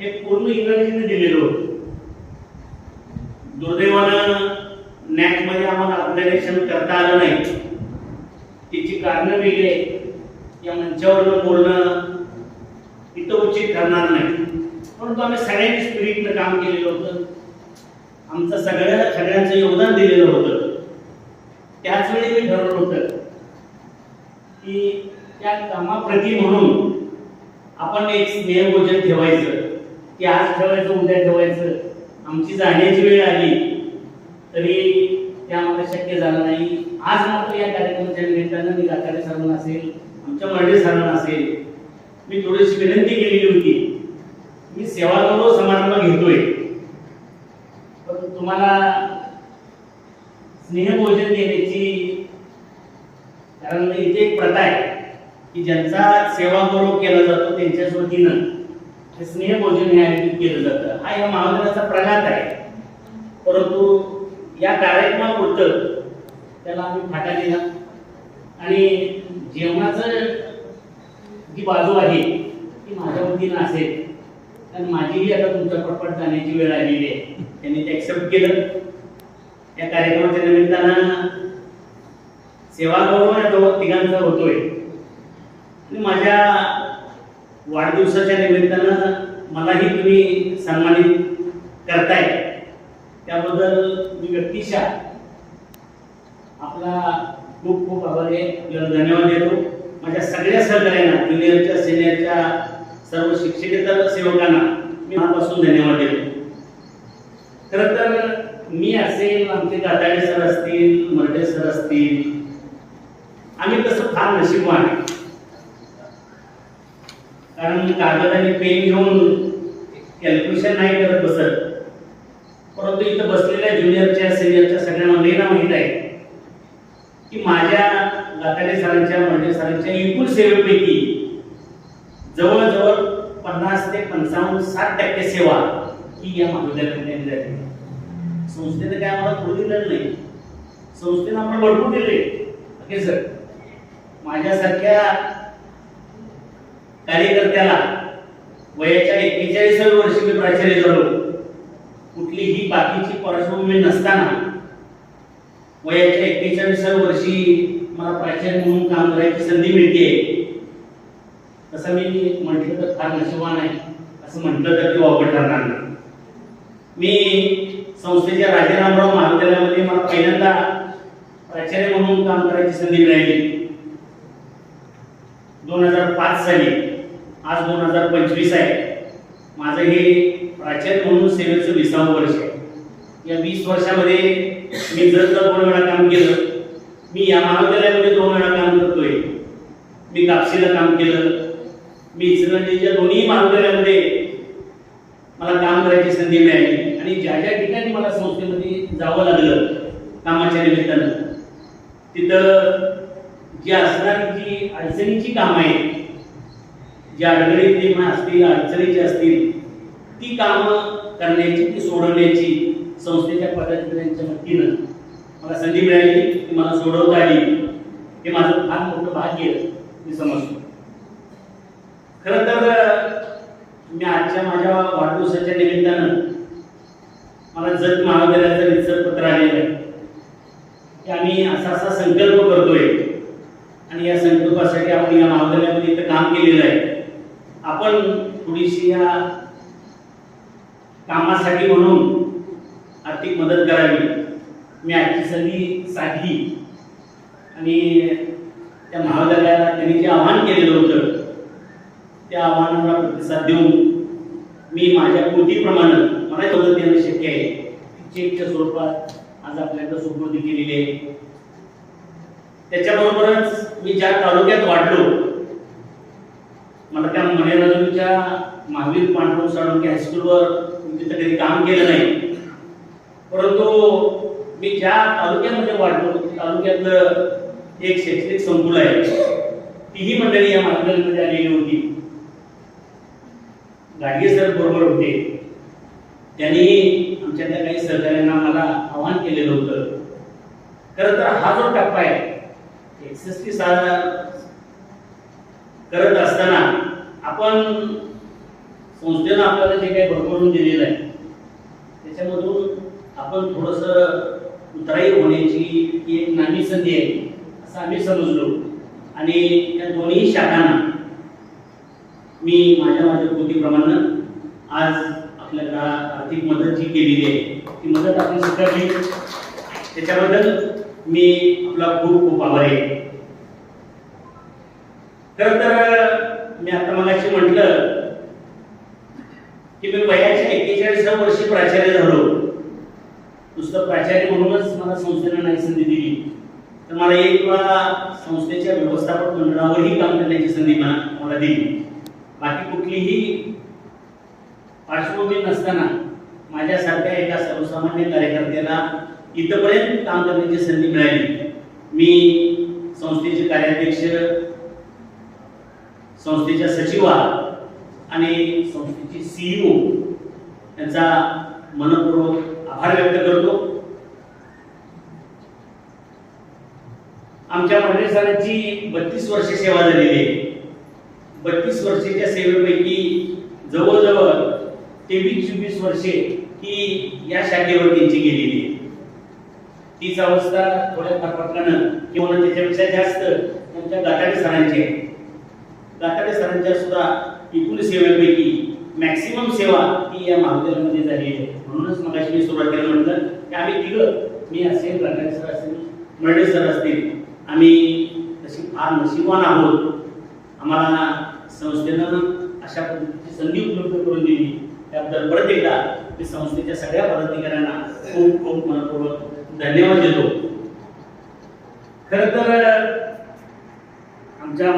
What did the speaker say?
हे पूर्ण इंग्रजीने दिलेलं होतं. दुर्दैवानं नॅकमध्ये आम्हाला ऑब्झर्वेशन करता आलं नाही. तिची कारणं वेगळी या मंचावरनं बोलणं इथं उचित ठरणार नाही. परंतु आम्ही सगळ्यांनी स्पिरिटनं काम केलेलं होतं. आमचं सगळ्या सगळ्यांचं योगदान दिलेलं होतं. त्याच वेळी मी ठरवलं होतं की त्या कामाप्रती म्हणून आपण एक स्नेहभोजन ठेवायचं. की आज ठेवायचं उद्या ठेवायचं. आमची जाण्याची वेळ आली. तरी ते आम्हाला शक्य झालं नाही. आज मात्र या कार्यक्रमाच्या निमित्तानं मी गाठाडे सरांना असेल आमच्या मर्डे सरांना असेल मी थोडीशी विनंती केलेली होती. मी सेवागौरव समारंभ घेतोय. पण तुम्हाला स्नेहभोजन देण्याची कारण इथे एक प्रथा आहे की ज्यांचा सेवागौरव केला जातो त्यांच्याच वतीनं ते स्नेहभोजन हे आयोजित केलं जातं. हा या महामंडळाचा प्रघात आहे. परंतु या कार्यक्रमापुरतं त्याला आम्ही फाटा दिला. आणि जेवणाचं जी बाजू आहे ती माझ्या वतीनं असेल. कारण माझीही आता तुमच्या पटपट जाण्याची वेळ आलेली आहे. त्यांनी ते ॲक्सेप्ट केलं. या कार्यक्रमाच्या निमित्तानं सेवागौरव या दोघं तिघांचा होतोय. आणि माझ्या वाढदिवसाच्या निमित्तानं मलाही तुम्ही सन्मानित करताय. त्याबद्दल मी व्यक्तिशः आपला खूप खूप आभार आहे. आपल्याला धन्यवाद देतो. माझ्या सगळ्या सहकार्यांना ज्युनियरच्या सिनियरच्या सर्व शिक्षकेतर सेवकांना मी मनापासून धन्यवाद देतो. खरं तर मी असेल आमचे दादाडे सर असतील मर्डे सर असतील आम्ही तसं फार नशीबवान आहे. कारण कागद आणि पेन घेऊन कॅल्क्युलेशन नाही करत बसत. परंतु इथं बसलेल्या ज्युनियरच्या सिनियरच्या सगळ्यांना मंडळींना माहीत आहे की माझ्या गाताडे सरांच्या मर्डे सरांच्या एकूण सेवेपैकी जवळजवळ पन्नास ते पंचावन्न साठ टक्के सेवा ही या महाविद्यालयामध्ये दिली जाते संस्थेने काय आम्हाला थोडी दिलं नाही. संस्थेनं आम्हाला भरपूर दिले. ओके सर माझ्यासारख्या कार्यकर्त्याला वयाच्या एक्केचाळीसाव्या वर्षी मी प्राचार्य झालो. कुठलीही बाकीची पार्श्वभूमी नसताना वयाच्या एक्केचाळीसाव्या वर्षी मला प्राचार्य म्हणून काम करायची संधी मिळते. तसं मी म्हटलं तर फार नशिबान आहे. असं म्हटलं तर ते वापर ठरणार नाही. मी संस्थेच्या राजारामराव महाविद्यालयामध्ये मला पहिल्यांदा प्राचार्य म्हणून काम करायची संधी मिळाली. दोन हजार पाच साली. आज दोन हजार पंचवीस आहे. माझं हे प्राचार्य म्हणून सेवेचं विसावं वर्ष आहे. या वीस वर्षामध्ये मी जर दोन वेळा काम केलं मी या महाविद्यालयामध्ये दोन वेळा काम करतोय. मी कापशीला काम केलं. मी इचलकरंजीच्या दोन्ही महाविद्यालयामध्ये मला काम करायची संधी मिळाली. आणि ज्या ज्या ठिकाणी मला संस्थेमध्ये जावं लागलं कामाच्या निमित्तानं तिथं जी असणारी जी अडचणीची कामं आहेत जी अडचणीतली म्हणा असतील अडचणीची असतील ती कामं करण्याची ती सोडवण्याची संस्थेच्या पदाधिकाऱ्यांच्या वतीनं मला संधी मिळाली ती मला सोडवता आली. हे माझं फार मोठं भाग्य मी समजतो. खरं तर मी आजच्या माझ्या वाढदिवसाच्या निमित्तानं मला जत महाविद्यालयाचं रिसर्च पत्र आलेलं आहे. की आम्ही असा असा संकल्प करतोय. आणि या संकल्पासाठी आपण या महाविद्यालयामध्ये इथं काम केलेलं आहे. आपण थोडीशी या कामासाठी म्हणून आर्थिक मदत करावी. मी आजची संधी साधली आणि त्या महाविद्यालयाला त्यांनी जे आव्हान केलेलं होतं त्या आव्हानाला प्रतिसाद देऊन मी माझ्या कृतीप्रमाणे मला मदत देणं शक्य आहे. चेकच्या स्वरूपात आज आपल्याकडं सुपूर्दी केलेली आहे. त्याच्याबरोबरच मी ज्या तालुक्यात वाढलो मला त्या मनेराजूच्या महावीर पांडुरंग साळुंके हायस्कूलवर तिथं कधी काम केलं नाही. परंतु मी ज्या तालुक्यामध्ये वाढलो तालुक्यातलं एक शैक्षणिक संकुल आहे तीही मंडळी या महाविद्यालयामध्ये आलेली होती. गाडगे सर बरोबर होते. त्यांनी आमच्या त्या काही सहकार्यांना मला आवाहन केलेलं होतं. खरं तर हा जो टप्पा आहे एकसष्टी साल करत असताना आपण संस्थेनं आपल्याला जे काही भरभरून दिलेलं आहे त्याच्यामधून आपण थोडंसं उतराई होण्याची ही एक नामी संधी आहे असं आम्ही समजलो. आणि त्या दोन्ही शाखांना मी माझ्या माझ्या कृतीप्रमाणे आज आपल्याला आर्थिक मदत जी केलेली आहे ती मदत आपण स्वीकारली त्याच्याबद्दल मी आपला खूप खूप आभारी आहे. खरं तर मी आता मगाशी म्हटलं की मी वयाच्या एक्केचाळीसा वर्षी प्राचार्य झालो. नुसतं प्राचार्य म्हणूनच मला संस्थेनं नाही संधी दिली. तर मला एक वेळा संस्थेच्या व्यवस्थापक मंडळावरही काम करण्याची संधी मला मला दिली. बाकी कुठलीही पार्श्वभूमी नसताना माझ्यासारख्या एका सर्वसामान्य कार्यकर्त्याला इथपर्यंत काम करण्याची संधी मिळाली. मी संस्थेचे कार्याध्यक्ष संस्थेच्या सचिवा आणि संस्थेची सीईओ यांचा मनपूर्वक आभार व्यक्त करतो. आमच्या मंडळी सरांची बत्तीस वर्ष सेवा झालेली आहे. बत्तीस वर्षाच्या सेवेपैकी जवळजवळ तेवीस चोवीस वर्षे ही या शाखेवर त्यांची गेलेली आहे. तीच अवस्था थोड्या फरफटकानं किंवा त्याच्यापेक्षा जास्त त्यांच्या गाठाडे सरांची आहे. गाठाडे सरांच्या सुद्धा एकूण सेवेपैकी मॅक्सिमम सेवा ही या महाविद्यालयामध्ये झाली आहे. म्हणूनच मगाशी मी सुरुवातीला म्हटलं की आम्ही तिघं मी असेल गाठाडे सर असेल मर्डे सर असतील आम्ही तशी फार नशिबान आहोत. आम्हाला संस्थेनं अशा पद्धतीची संधी उपलब्ध करून दिली. त्याबद्दल परत एकदा मी संस्थेच्या सगळ्या पदाधिकाऱ्यांना खूप खूप मनपूर्वक धन्यवाद देतो. खरं तर आमच्या